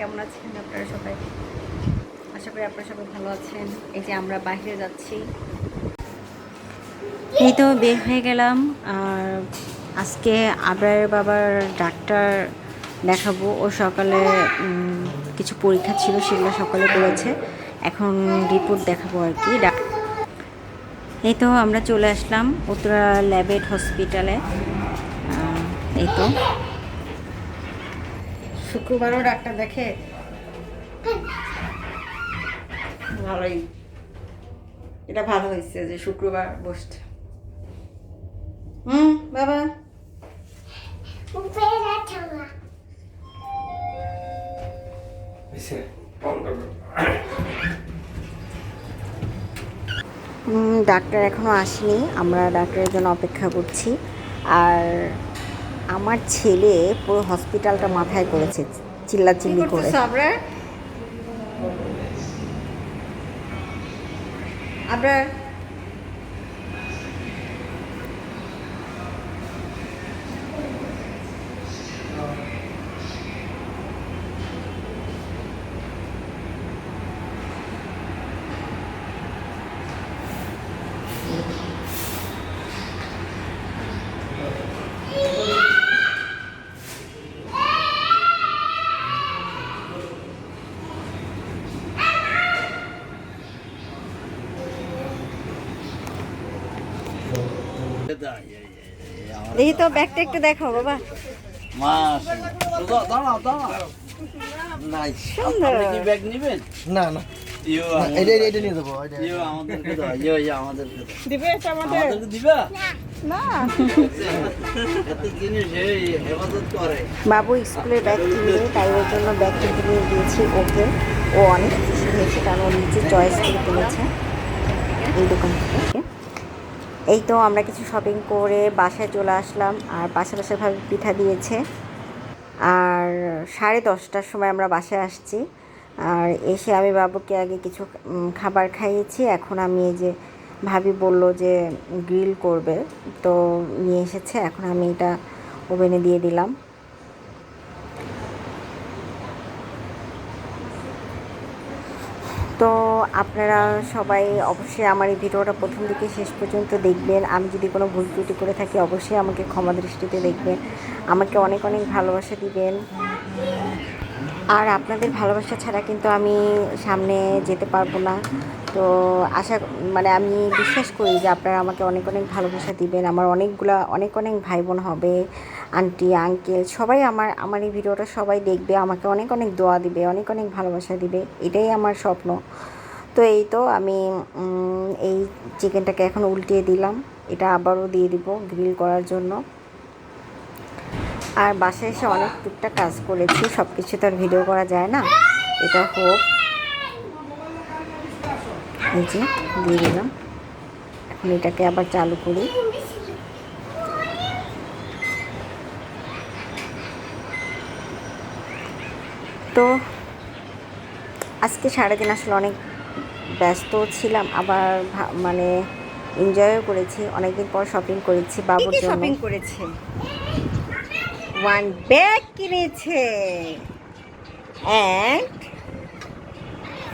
কেমন আছেন আপনারা সবাই? আশা করি আপনারা সবাই ভালো আছেন। এই যে আমরা বাইরে যাচ্ছি। এই তো বের হয়ে গেলাম। আর আজকে আবরার বাবার ডাক্তার দেখাবো। ও সকালে কিছু পরীক্ষা ছিল, সেগুলো সকালে করেছে। এখন রিপোর্ট দেখাবো আর কি। এই তো আমরা চলে আসলাম উত্তরা ল্যাবেট হসপিটালে। এই তো। শুক্রবারও ডাক্তার দেখে। ভালোই। এটা ভালো হয়েছে যে শুক্রবার বসছে। হুম বাবা? হুম, ডাক্তার এখনও আসেনি। আমরা ডাক্তারের জন্য অপেক্ষা করছি। আর আমার ছেলে পুরো হসপিটালটা মাথায় করেছে চিল্লাচিল্লি করে। আবরার দাও। আমাদেরকে দিবা? এত জিনিস এই হেফাজত করে। বাবু স্কুলের ব্যাগ কিনবে তাই ওর জন্য ব্যাগ কিনতে নিয়ে দিয়েছি ওকে। ও অনেক খুশি হয়েছে কারণ ও নিজে চয়েস করে কিনেছে। এই দোকান থেকে এই তো আমরা কিছু শপিং করে বাসায় চলে আসলাম, আর বাসা বাসাভাবে ভাবে পিঠা দিয়েছে। আর সাড়ে দশটার সময় আমরা বাসায় আসছি, আর এসে আমি বাবুকে আগে কিছু খাবার খাইয়েছি। এখন আমি এই যে ভাবি বলল যে গ্রিল করবে, তো নিয়ে এসেছে। এখন আমি এটা ওভেনে দিয়ে দিলাম। তো আপনারা সবাই অবশ্যই আমার এই ভিডিওটা প্রথম থেকে শেষ পর্যন্ত দেখবেন। আমি যদি কোনো ভুল ত্রুটি করে থাকি, অবশ্যই আমাকে ক্ষমা দৃষ্টিতে দেখবেন। আমাকে অনেক অনেক ভালোবাসা দিবেন। আর আপনাদের ভালোবাসা ছাড়া কিন্তু আমি সামনে যেতে পারব না। তো আশা মানে আমি বিশ্বাস করি যে আপনারা আমাকে অনেক অনেক ভালোবাসা দিবেন। আমার অনেকগুলা, অনেক অনেক ভাই বোন হবে, আন্টি, আঙ্কেল, সবাই আমার আমার এই ভিডিওটা সবাই দেখবে, আমাকে অনেক অনেক দোয়া দিবে, অনেক অনেক ভালোবাসা দিবে, এটাই আমার স্বপ্ন। তো এই তো আমি এই চিকেনটাকে এখন উল্টিয়ে দিলাম, এটা আবারও দিয়ে দিব গ্রিল করার জন্য। আর বাসায় এসে অনেক টুকটাক কাজ করেছি সব কিছু তো আর ভিডিও করা যায় না। এটা হোক। এই যে দিয়ে দিলাম। এখন এটাকে আবার চালু করি। তো আজকে সারাদিন আসলে অনেক ব্যস্ত ছিলাম আবার মানে এনজয়ও করেছি। অনেকদিন পর শপিং করেছি বাবুর জন্য। শপিং করেছে? ওয়ান ব্যাগ কিনেছে। And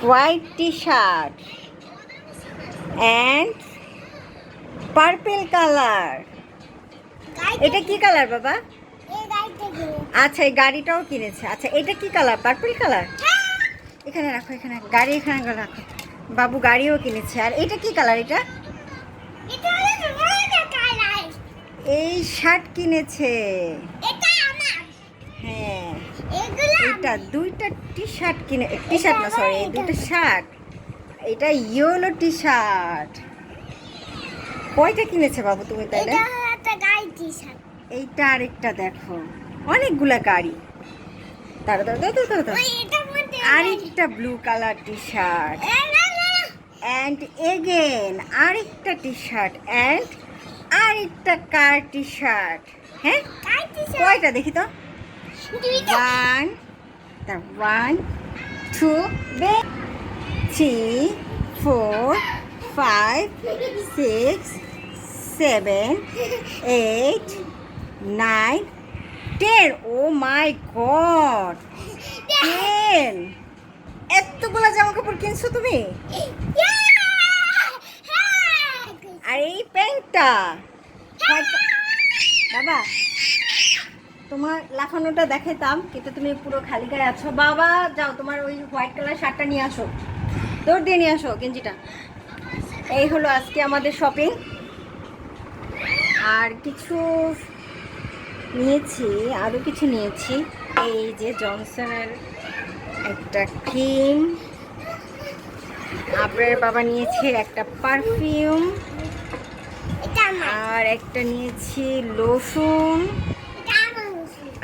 white T shirt and purple colour এটা কি কালার বাবা? আচ্ছা এই গাড়িটাও কিনেছে। আচ্ছা এটা কি কালার পার্পল কালার এখানে রাখো, এখানে গাড়ি এখানে রাখো। বাবু গাড়িও কিনেছে। আর এটা কি কালার এটা? এই শার্ট কিনেছে। হ্যাঁ। এটা দুইটা টি শার্ট কিনে টি শার্ট না সরি দুইটা শার্ট এটা ইয়েলো টি শার্ট কয়টা কিনেছে বাবু তুমি তাইলে এইটা আরেকটা দেখো। অনেকগুলা গাড়ি। তারা তারা তারা তারা তারা আরেকটা blue colour T shirt and again আরেকটা টি শার্ট অ্যান্ড আরেকটা কার টি শার্ট হ্যাঁ কয়টা দেখি তো? One one two three four five six seven eight nine ten oh my god pen এতগুলো জামা কাপড় কিনছো তুমি? আর এই প্যান্টটা? বাবা, তোমার লাফানোটা দেখাইতাম, কিন্তু তুমি পুরো খালি গায়ে আছো। বাবা, যাও, তোমার ওই হোয়াইট কালার শার্টটা নিয়ে আসো। দৌড় দিয়ে নিয়ে আসো গেঞ্জিটা। এই হলো আজকে আমাদের শপিং আর কিছু নিয়েছি আরও কিছু নিয়েছি। এই যে জনসনের একটা ক্রিম আপনার বাবা নিয়েছে একটা পারফিউম আর একটা নিয়েছি লসুন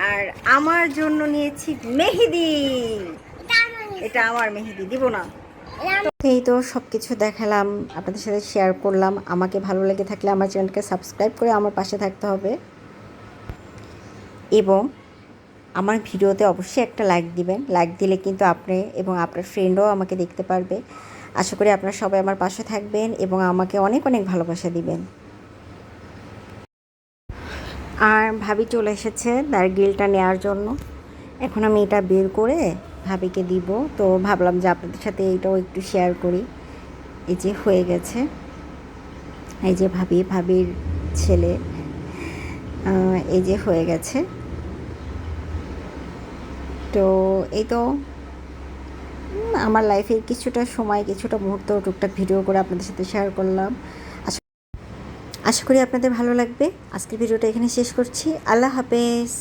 আর আমার জন্য নিয়েছি মেহেদি। এটা আমার মেহেদি দিব না। এই তো সব কিছু দেখালাম, আপনাদের সাথে শেয়ার করলাম। আমাকে ভালো লেগে থাকলে আমার চ্যানেলকে সাবস্ক্রাইব করে আমার পাশে থাকতে হবে। এবং আমার ভিডিওতে অবশ্যই একটা লাইক দিবেন। লাইক দিলে কিন্তু আপনি এবং আপনার ফ্রেন্ডও আমাকে দেখতে পারবে। আশা করি আপনারা সবাই আমার পাশে থাকবেন এবং আমাকে অনেক অনেক ভালোবাসা দিবেন। আর ভাবি চলে এসেছে তার গ্রিলটা নেওয়ার জন্য। এখন আমি এটা বের করে ভাবিকে দিব। তো ভাবলাম যে আপনাদের সাথে এটাও একটু শেয়ার করি। এই যে হয়ে গেছে। এই যে ভাবি, ভাবির ছেলে। এই যে হয়ে গেছে। তো এই তো আমার লাইফের কিছুটা সময়, কিছুটা মুহূর্ত টুকটাক ভিডিও করে আপনাদের সাথে শেয়ার করলাম। আশা করি আপনাদের ভালো লাগবে। আজকের ভিডিওটা এখানে শেষ করছি। আল্লাহ হাফেজ।